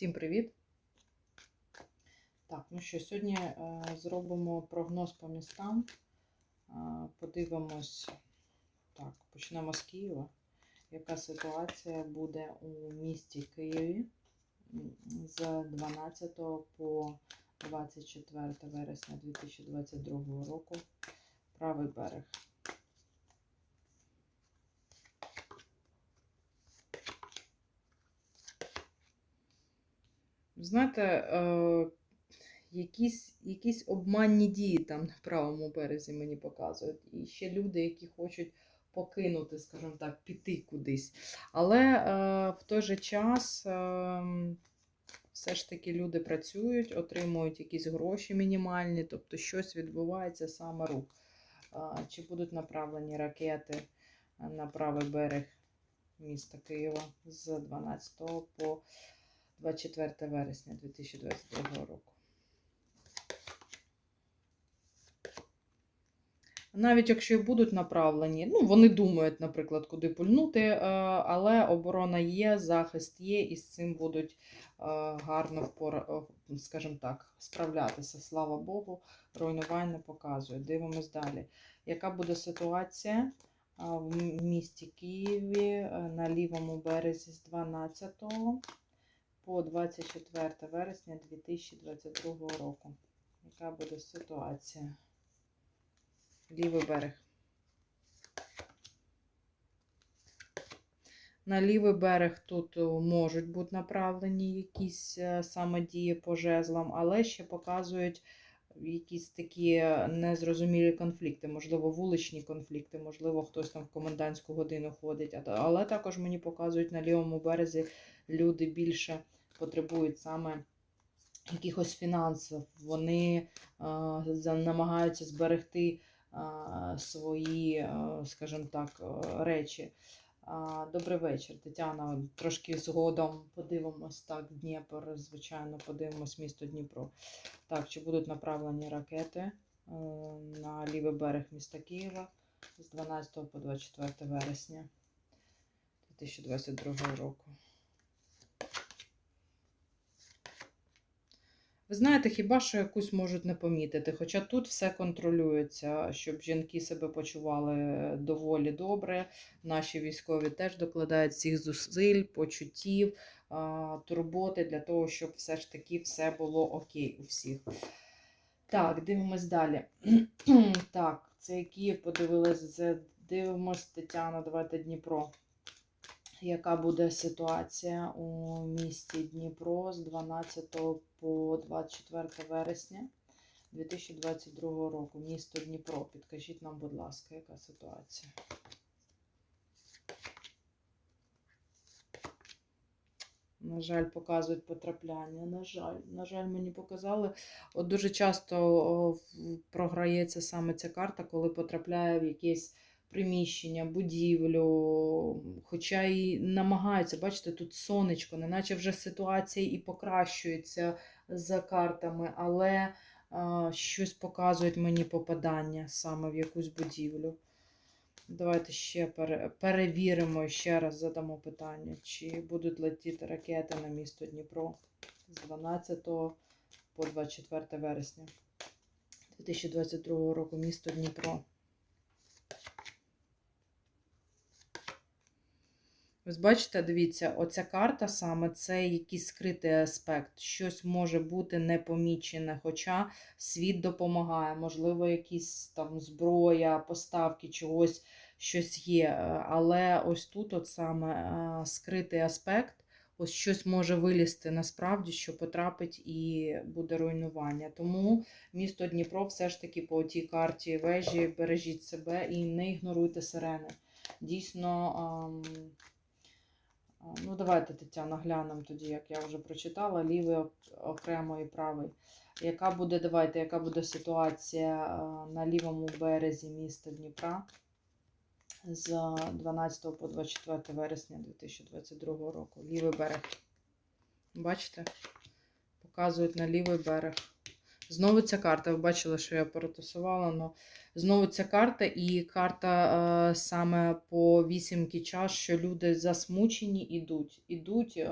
Всім привіт! Так, ну що, сьогодні е, зробимо прогноз по містам. Е, подивимось, так, почнемо з Києва. Яка ситуація буде у місті Києві з 12 по 24 вересня 2022 року. Правий берег. Знаєте, е, якісь, якісь обманні дії там на правому березі мені показують. І ще люди, які хочуть покинути, скажімо так, піти кудись. Але е, в той же час е, все ж таки люди працюють, отримують якісь гроші мінімальні, тобто щось відбувається саме рук. Чи будуть направлені ракети на правий берег міста Києва з 12 по 24 вересня 2022 року. Навіть якщо і будуть направлені, ну, вони думають, наприклад, куди пульнути, е, але оборона є, захист є, і з цим будуть е, гарно, е, скажімо так, справлятися. Слава Богу, руйнувань не показує. Дивимось далі. Яка буде ситуація в місті Києві на лівому березі з 12 по 24 вересня 2022 року. Яка буде ситуація? Лівий берег. На лівий берег тут е, можуть бути направлені якісь е, саме дії по жезлам, але ще показують якісь такі е, незрозумілі конфлікти, можливо, вуличні конфлікти, можливо, хтось там в комендантську годину ходить. Але також мені показують на лівому березі люди більше потребують саме якихось фінансів. Вони е, намагаються зберегти е, свої, е, скажімо так, речі. Добрий вечір, Тетяна. Трошки згодом подивимось так, Дніпро, звичайно, подивимось місто Дніпро. Так, чи будуть направлені ракети на лівий берег міста Києва з 12 по 24 вересня 2022 року. Ви знаєте, хіба що якусь можуть не помітити, хоча тут все контролюється, щоб жінки себе почували доволі добре. Наші військові теж докладають всіх зусиль, почуттів, турботи для того, щоб все ж таки все було окей у всіх. Так, дивимось далі. так, це Київ подивилися. Дивимось, Тетяна, давайте Дніпро. Яка буде ситуація у місті Дніпро з 12 по 24 вересня 2022 року? Місто Дніпро. Підкажіть нам, будь ласка, яка ситуація? На жаль, показують потрапляння. На жаль, на жаль, мені показали. От дуже часто програється саме ця карта, коли потрапляє в якесь приміщення, будівлю, хоча і намагаються, бачите, тут сонечко, неначе вже ситуація і покращується за картами, але а, щось показують мені попадання саме в якусь будівлю. Давайте ще пере- перевіримо, ще раз задамо питання, чи будуть летіти ракети на місто Дніпро з 12 по 24 вересня 2022 року. Місто Дніпро. Ось бачите, дивіться, оця карта саме це якийсь скритий аспект. Щось може бути непомічене, хоча світ допомагає. Можливо, якісь там зброя, поставки чогось, щось є. Е, Але ось тут от саме е, скритий аспект. Ось щось може вилізти насправді, що потрапить і буде руйнування. Тому місто Дніпро все ж таки по тій карті вежі бережіть себе і не ігноруйте сирени. Дійсно. Давайте, Тетяна, глянемо тоді, як я вже прочитала, лівий ок- окремо і правий. Яка буде, давайте, яка буде ситуація на лівому березі міста Дніпра з 12 по 24 вересня 2022 року? Лівий берег. Бачите? Показують на лівий берег. Знову ця карта. Ви бачили, що я перетасувала, але знову ця карта, і карта е, саме по вісімки час, що люди засмучені ідуть. Ідуть, е,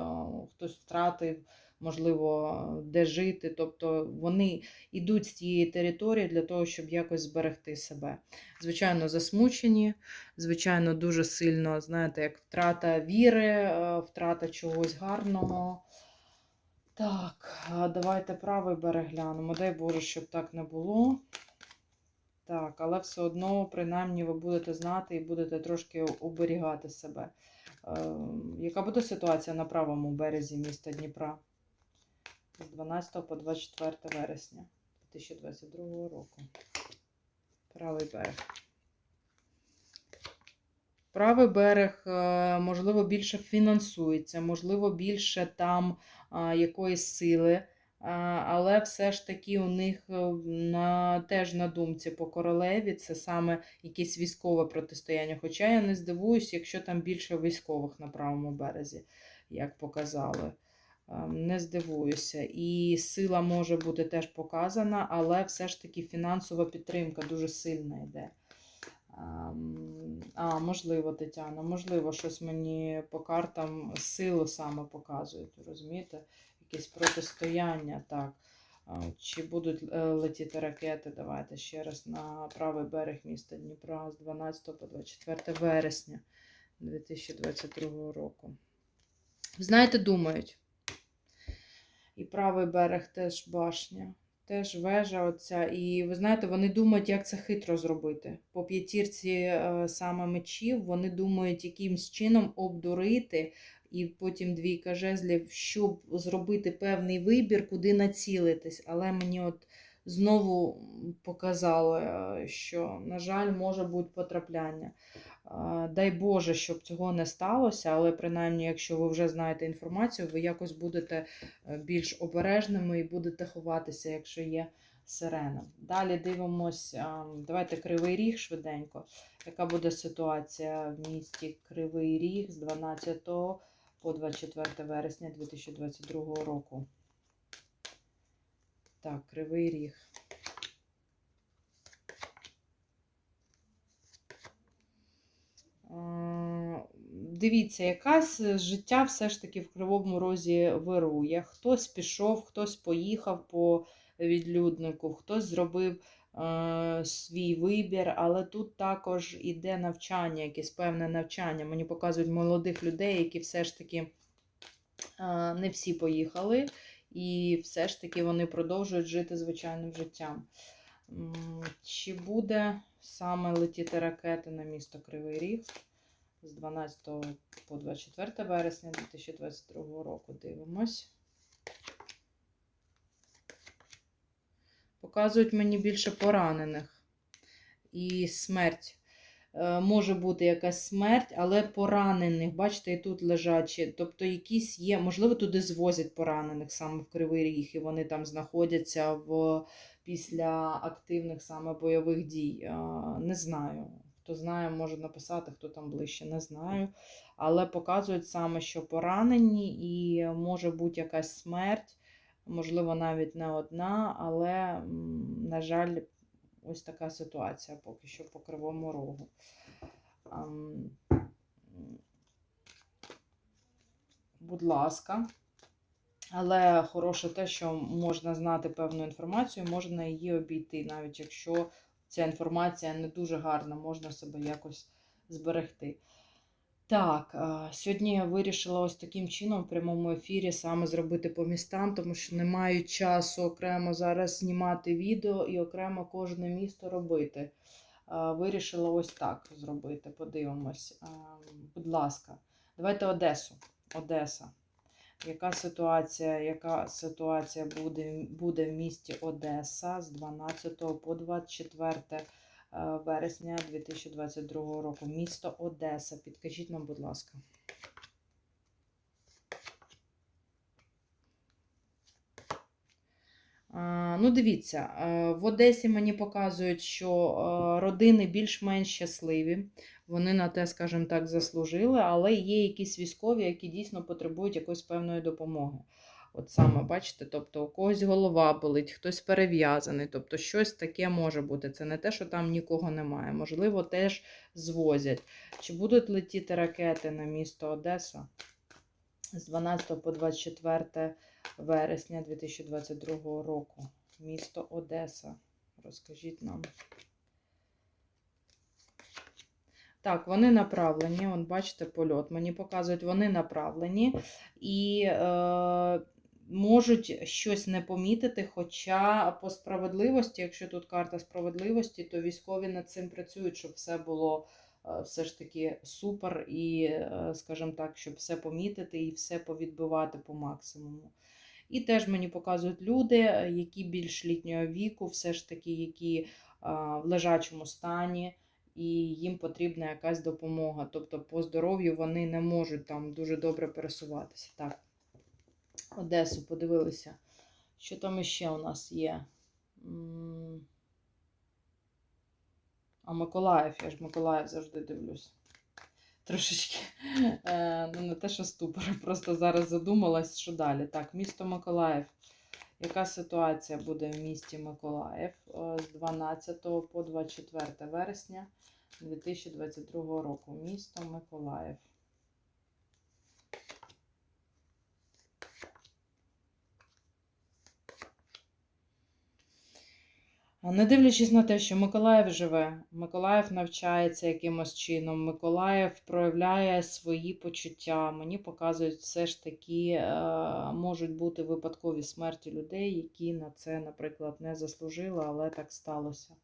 хтось втратив, можливо, де жити. Тобто вони йдуть з тієї території для того, щоб якось зберегти себе. Звичайно, засмучені, звичайно, дуже сильно, знаєте, як втрата віри, е, втрата чогось гарного. Так, давайте правий берег глянемо. Дай Боже, щоб так не було. Так, але все одно, принаймні, ви будете знати і будете трошки оберігати себе. Е, яка буде ситуація на правому березі міста Дніпра з 12 по 24 вересня 2022 року? Правий берег. Правий берег, е, можливо, більше фінансується, можливо, більше там якоїсь сили. Але все ж таки у них е, на, теж на думці по королеві це саме якесь військове протистояння. Хоча я не здивуюсь, якщо там більше військових на правому березі, як показали. Е, Не здивуюся. І сила може бути теж показана, але все ж таки фінансова підтримка дуже сильна йде. Ам, А, можливо, Тетяна, можливо, щось мені по картам силу саме показують, розумієте? Якесь протистояння, так. Чи будуть е, летіти ракети? Давайте ще раз на правий берег міста Дніпра з 12 по 24 вересня 2022 року. Знаєте, думають. І правий берег теж башня, теж вежа оця. І ви знаєте, вони думають, як це хитро зробити. По п'ятірці е, саме мечів вони думають, якимсь чином обдурити, і потім двійка жезлів, щоб зробити певний вибір, куди націлитись. Але мені от знову показали, е, що, на жаль, може бути потрапляння. Дай Боже, щоб цього не сталося, але принаймні, якщо ви вже знаєте інформацію, ви якось будете е, більш обережними і будете ховатися, якщо є сирена. Далі дивимось, давайте Кривий Ріг швиденько. Яка буде ситуація в місті Кривий Ріг з 12 по 24 вересня 2022 року? Так, Кривий Ріг. Дивіться, якась життя все ж таки в Кривому Розі вирує. Хтось пішов, хтось поїхав по відлюднику, хтось зробив е, свій вибір, але тут також іде навчання, якесь певне навчання. Мені показують молодих людей, які все ж таки е, не всі поїхали, і все ж таки вони продовжують жити звичайним життям. Чи буде саме летіти ракети на місто Кривий Ріг з 12 по 24 вересня 2022 року? Дивимось. Показують мені більше поранених і смерть. Е, Може бути якась смерть, але поранених, бачите, і тут лежачі. Тобто, якісь є, можливо, туди звозять поранених саме в Кривий Ріг, і вони там знаходяться в, після активних саме бойових дій. Е, Не знаю. Хто знає, може написати, хто там ближче, не знаю. Але показують саме, що поранені, і може бути якась смерть, можливо, навіть не одна, але, на жаль, ось така ситуація поки що по кривому рогу. Будь ласка. Але хороше те, що можна знати певну інформацію, можна її обійти, навіть якщо ця інформація не дуже гарна, можна себе якось зберегти. Так, сьогодні я вирішила ось таким чином в прямому ефірі саме зробити по містам, тому що не маю часу окремо зараз знімати відео і окремо кожне місто робити. Вирішила ось так зробити. Подивимось. Будь ласка, давайте Одесу. Одеса. Яка ситуація, яка ситуація буде, буде в місті Одеса з 12 по 24 е, вересня 2022 року? Місто Одеса. Підкажіть нам, будь ласка. Ну, дивіться, е, в Одесі мені показують, що е, родини більш-менш щасливі. Вони на те, скажімо так, заслужили, але є якісь військові, які дійсно потребують якоїсь певної допомоги. От саме, бачите, тобто у когось голова болить, хтось перев'язаний, тобто щось таке може бути. Це не те, що там нікого немає. Можливо, теж звозять. Чи будуть летіти ракети на місто Одеса з 12 по 24 вересня 2022 року. Місто Одеса. Розкажіть нам. Так, вони направлені. Вон, бачите, польот. Мені показують, вони направлені і е, можуть щось не помітити. Хоча по справедливості, якщо тут карта справедливості, то військові над цим працюють, щоб все було е, все ж таки супер, і, е, скажімо так, щоб все помітити і все повідбивати по максимуму. І теж мені показують люди, е, які більш літнього віку, все ж таки, які в лежачому стані, і їм потрібна якась допомога. Тобто по здоров'ю вони не можуть там дуже добре пересуватися. Так, Одесу подивилися. Що там іще у нас є? А Миколаїв, я ж Миколаїв завжди дивлюсь. Трошечки е, ну, не те, що ступор, просто зараз задумалась, що далі. Так, місто Миколаїв. Яка ситуація буде в місті Миколаїв е, з 12 по 24 вересня 2022 року? Місто Миколаїв. Не дивлячись на те, що Миколаїв живе, Миколаїв навчається якимось чином, Миколаїв проявляє свої почуття. Мені показують, все ж таки е, можуть бути випадкові смерті людей, які на це, наприклад, не заслужили, але так сталося.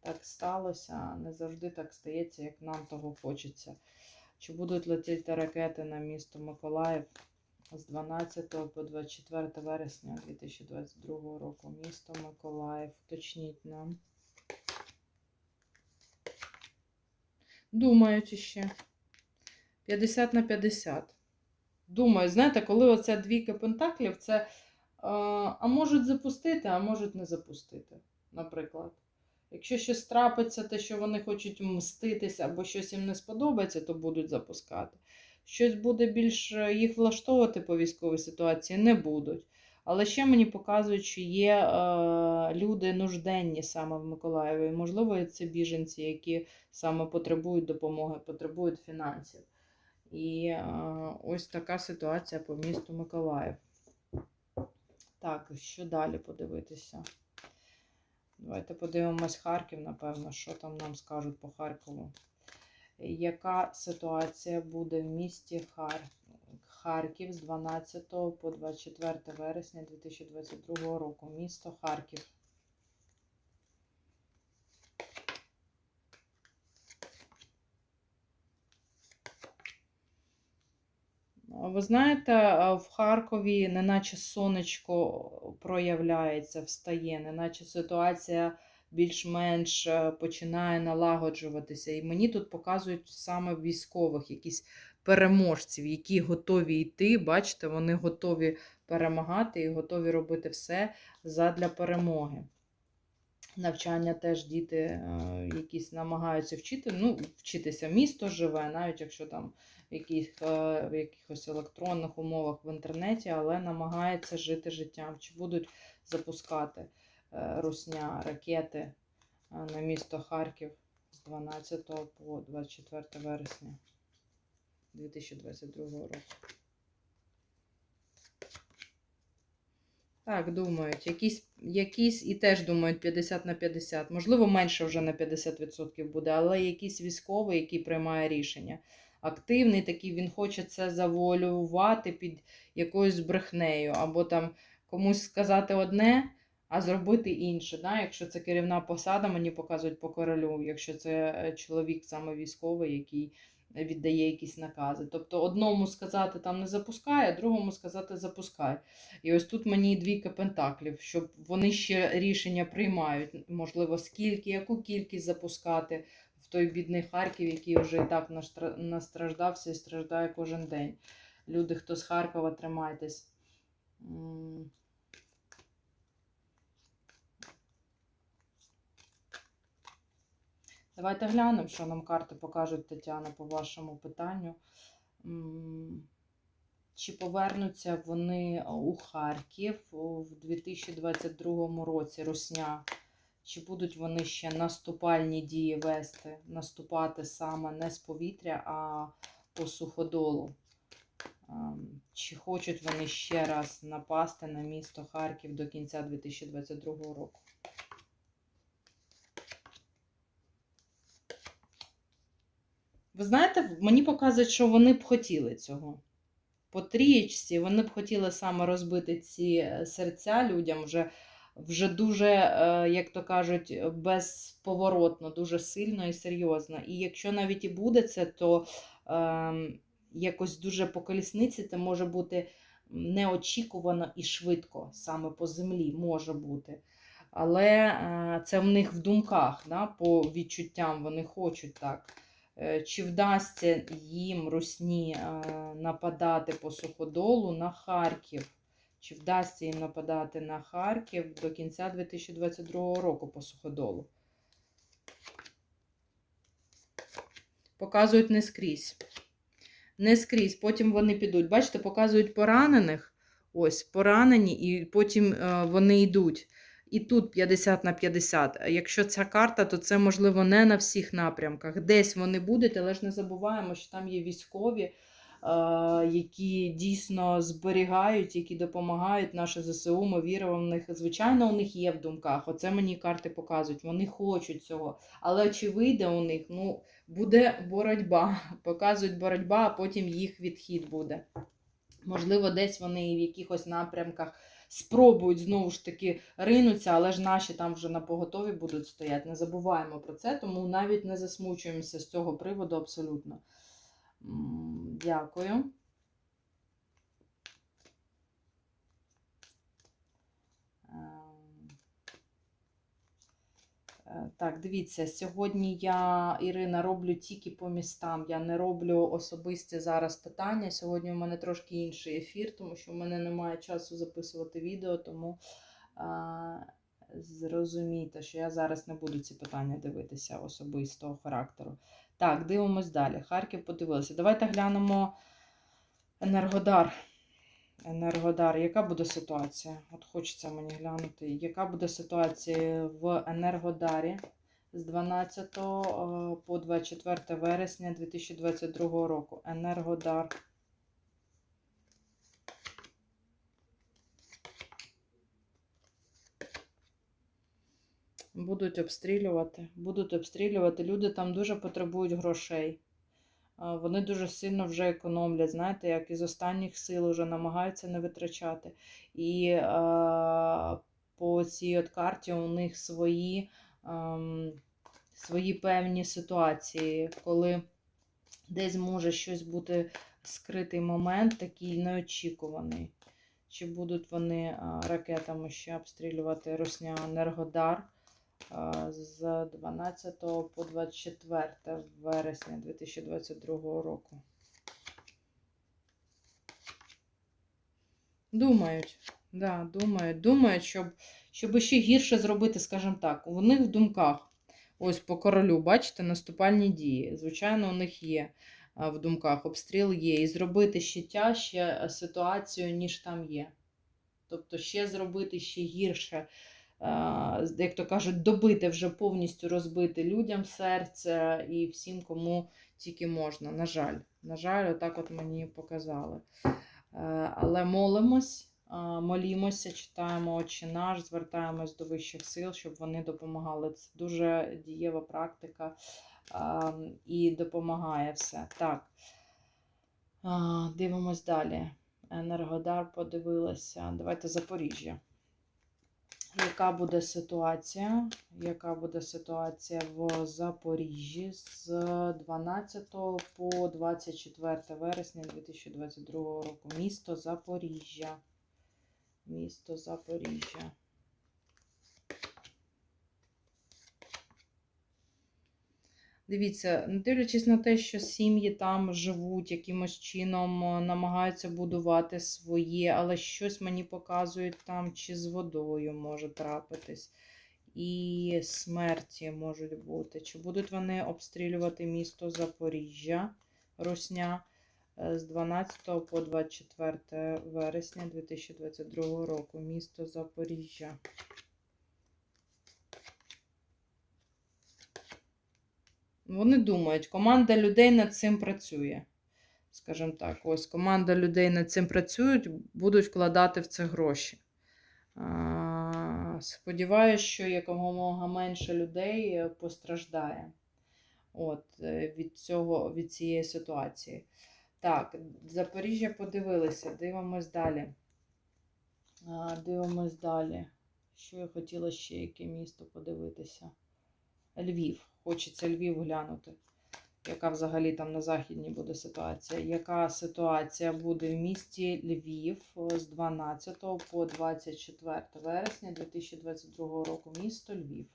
Так сталося, не завжди так стається, як нам того хочеться. Чи будуть летіти ракети на місто Миколаїв з 12 по 24 вересня 2022 року? Місто Миколаїв. Уточніть нам. Думають іще. 50 на 50. Думаю, знаєте, коли оця двійка пентаклів, це а можуть запустити, а можуть не запустити, наприклад. Якщо щось трапиться, те, що вони хочуть мститися або щось їм не сподобається, то будуть запускати. Щось буде більш е, їх влаштовувати по військовій ситуації, не будуть. Але ще мені показують, що є е, люди нужденні саме в Миколаєві. Можливо, це біженці, які саме потребують допомоги, потребують фінансів. І е, ось така ситуація по місту Миколаїв. Так, що далі подивитися? Давайте подивимось Харків, напевно, що там нам скажуть по Харкову. Яка ситуація буде в місті Хар... Харків з 12 по 24 вересня 2022 року? Місто Харків. Ви знаєте, в Харкові неначе сонечко проявляється, встає, неначе ситуація більш-менш е, починає налагоджуватися. І мені тут показують саме військових, якісь переможців, які готові йти. Бачите, вони готові перемагати і готові робити все задля перемоги. Навчання теж діти е, якісь намагаються вчити. Ну, вчитися місто живе, навіть якщо там в, яких, е, в якихось електронних умовах в інтернеті, але намагається жити життям. Чи будуть запускати русня ракети е, на місто Харків з 12 по 24 вересня 2022 року. Так, думають, якісь, якісь і теж думають 50 на 50. Можливо, менше вже на 50% буде, але якийсь військовий, який приймає рішення. Активний такий, він хоче це завуалювати під якоюсь брехнею, або там комусь сказати одне, а зробити інше. Да? Якщо це керівна посада, мені показують по королю, якщо це е, чоловік саме військовий, який віддає якісь накази. Тобто одному сказати там не запускай, а другому сказати запускай. І ось тут мені двійка пентаклів, щоб вони ще рішення приймають, можливо, скільки, яку кількість запускати в той бідний Харків, який вже і так настраждався і страждає кожен день. Люди, хто з Харкова, тримайтесь. Давайте глянемо, що нам карти покажуть Тетяна по вашому питанню. Чи повернуться вони у Харків у 2022 році Русня? Чи будуть вони ще наступальні дії вести, наступати саме не з повітря, а по суходолу? Ем, Чи хочуть вони ще раз напасти на місто Харків до кінця 2022 року? Ви знаєте, мені показують, що вони б хотіли цього. По трієчці вони б хотіли саме розбити ці е, серця людям вже, вже дуже, е, як то кажуть, безповоротно, дуже сильно і серйозно. І якщо навіть і буде це, то ем, якось дуже по колісниці це може бути неочікувано і швидко, саме по землі може бути. Але е, це в них в думках, да, по відчуттям вони хочуть так. Е, Чи вдасться їм русні е, нападати по суходолу на Харків? Чи вдасться їм нападати на Харків до кінця 2022 року по суходолу? Показують не скрізь. Не скрізь. Потім вони підуть. Бачите, показують поранених. Ось, поранені, і потім е, вони йдуть. І тут 50 на 50. Якщо ця карта, то це можливо не на всіх напрямках. Десь вони будуть, але ж не забуваємо, що там є військові, е, які дійсно зберігають, які допомагають наше ЗСУ. Ми віримо в них. Звичайно, у них є в думках. Оце мені карти показують. Вони хочуть цього. Але чи вийде у них? Ну, буде боротьба. Показують боротьба, а потім їх відхід буде. Можливо, десь вони в якихось напрямках спробують знову ж таки ринуться, але ж наші там вже на поготові будуть стояти. Не забуваємо про це, тому навіть не засмучуємося з цього приводу абсолютно. Дякую. Так, дивіться, сьогодні я, Ірина, роблю тільки по містам. Я не роблю особисті зараз питання. Сьогодні у мене трошки інший ефір, тому що в мене немає часу записувати відео, тому а, зрозумійте, що я зараз не буду ці питання дивитися особистого характеру. Так, дивимось далі. Харків подивилися. Давайте глянемо Енергодар. Енергодар, яка буде ситуація? От хочеться мені глянути, яка буде ситуація в Енергодарі з 12 е, по 24 вересня 2022 року. Енергодар. Будуть обстрілювати. Будуть обстрілювати. Люди там дуже потребують грошей. Вони дуже сильно вже економлять, знаєте, як із останніх сил вже намагаються не витрачати. І а, по цій от карті у них свої, ам, свої певні ситуації, коли десь може щось бути скритий момент, такий неочікуваний. Чи будуть вони ракетами ще обстрілювати Росня Енергодар? З 12 по 24 вересня 2022 року. Думають, да, думають, думають, щоб, щоб ще гірше зробити, скажімо так, у них в думках. Ось по королю, бачите, наступальні дії. Звичайно, у них є в думках обстріл є. І зробити ще тяжче ситуацію, ніж там є. Тобто ще зробити ще гірше як то кажуть, добити вже повністю розбити людям серце і всім, кому тільки можна. На жаль, на жаль, отак от мені показали. Е, Але молимось, а, молімося, читаємо Отче наш, звертаємось до вищих сил, щоб вони допомагали. Це дуже дієва практика і допомагає все. Так. Дивимось далі. Енергодар подивилася. Давайте Запоріжжя. Яка буде ситуація? Яка буде ситуація в Запоріжжі з 12 по 24 вересня 2022 року? Місто Запоріжжя. Місто Запоріжжя. Дивіться, не дивлячись на те, що сім'ї там живуть, якимось чином е, намагаються будувати своє, але щось мені показують там, чи з водою може трапитись, і смерті можуть бути. Чи будуть вони обстрілювати місто Запоріжжя, Русня е, з 12 по 24 вересня 2022 року. Місто Запоріжжя. Вони думають, команда людей над цим працює. скажімо так, ось команда людей над цим працюють, будуть вкладати в це гроші. Сподіваюсь, що якомога менше людей е, постраждає от, е, від, цього, від цієї ситуації. Так, Запоріжжя подивилися, дивимось далі. Дивимось далі. Що я хотіла ще яке місто подивитися? Львів. Хочеться Львів глянути. Яка взагалі там на західній буде ситуація? Яка ситуація буде в місті Львів е, з 12 по 24 вересня 2022 року? Місто Львів.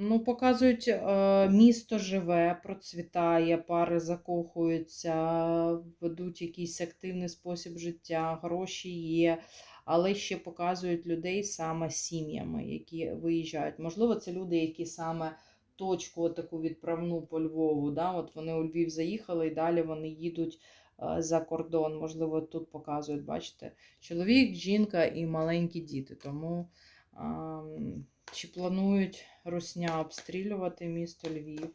Ну, показують, е, місто живе, процвітає, пари закохуються, ведуть якийсь активний спосіб життя, гроші є, але ще показують людей саме сім'ями, які виїжджають. Можливо, це люди, які саме точку таку відправну по Львову. Да? От вони у Львів заїхали і далі вони їдуть е, за кордон. Можливо, тут показують, бачите, чоловік, жінка і маленькі діти. Тому. Чи планують Русня обстрілювати місто Львів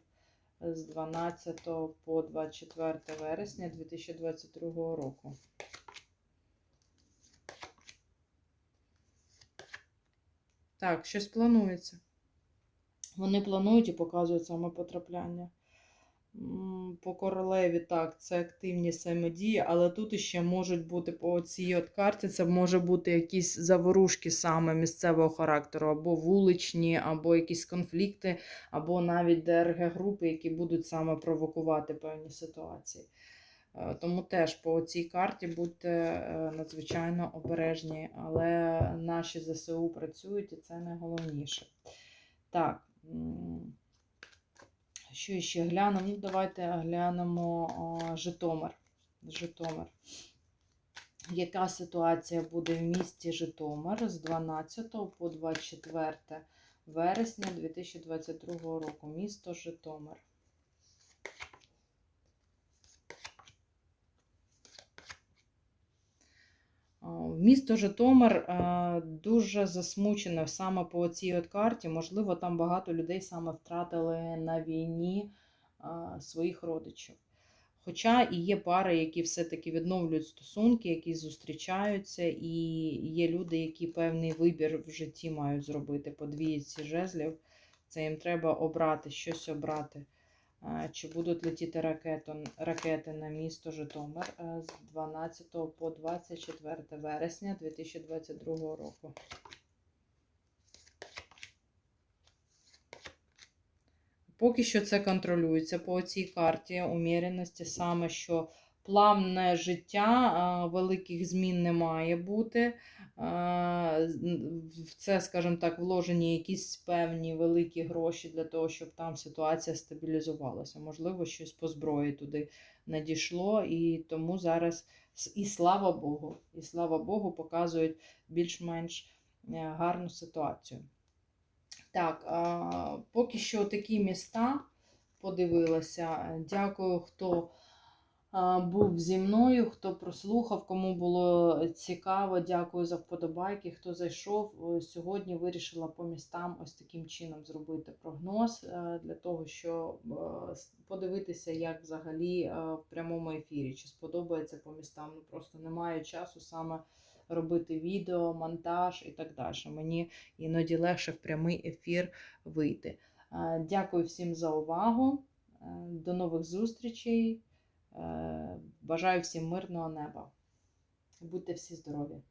з 12 по 24 вересня 2022 року? Так, щось планується. Вони планують і показують саме потрапляння. По королеві, так, це активні саме дії, але тут іще можуть бути по цій от карті, це може бути якісь заворушки саме місцевого характеру, або вуличні, або якісь конфлікти, або навіть ДРГ-групи, які будуть саме провокувати певні ситуації. Е, Тому теж по цій карті будьте е, надзвичайно обережні, але наші ЗСУ працюють і це найголовніше. Так. Що ще глянемо? Ну, давайте глянемо Житомир. Житомир. Яка ситуація буде в місті Житомир з 12 по 24 вересня 2022 року? Місто Житомир. А, Місто Житомир е, дуже засмучене саме по цій от карті. Можливо, там багато людей саме втратили на війні е, своїх родичів. Хоча і є пари, які все-таки відновлюють стосунки, які зустрічаються, і є люди, які певний вибір в житті мають зробити по двійці жезлів. Це їм треба обрати, щось обрати. Чи будуть летіти ракети, ракети на місто Житомир е, з 12 по 24 вересня 2022 року? Поки що це контролюється по цій карті уміреності, саме що плавне життя, великих змін не має бути. В це, скажімо так, вложені якісь певні великі гроші для того, щоб там ситуація стабілізувалася. Можливо, щось по зброї туди надійшло, і тому зараз і слава Богу, і слава Богу, показують більш-менш е, гарну ситуацію. Так, поки що такі міста подивилася. Дякую, хто був зі мною, хто прослухав, кому було цікаво. Дякую за вподобайки. Хто зайшов. Сьогодні вирішила по містам ось таким чином зробити прогноз е, для того, щоб е, подивитися, як взагалі е, в прямому ефірі, чи сподобається по містам. Ну просто немає часу саме робити відео, монтаж і так далі. Мені іноді легше в прямий ефір вийти. Е, Дякую всім за увагу. Е, До нових зустрічей. Е, Бажаю всім мирного неба. Будьте всі здорові!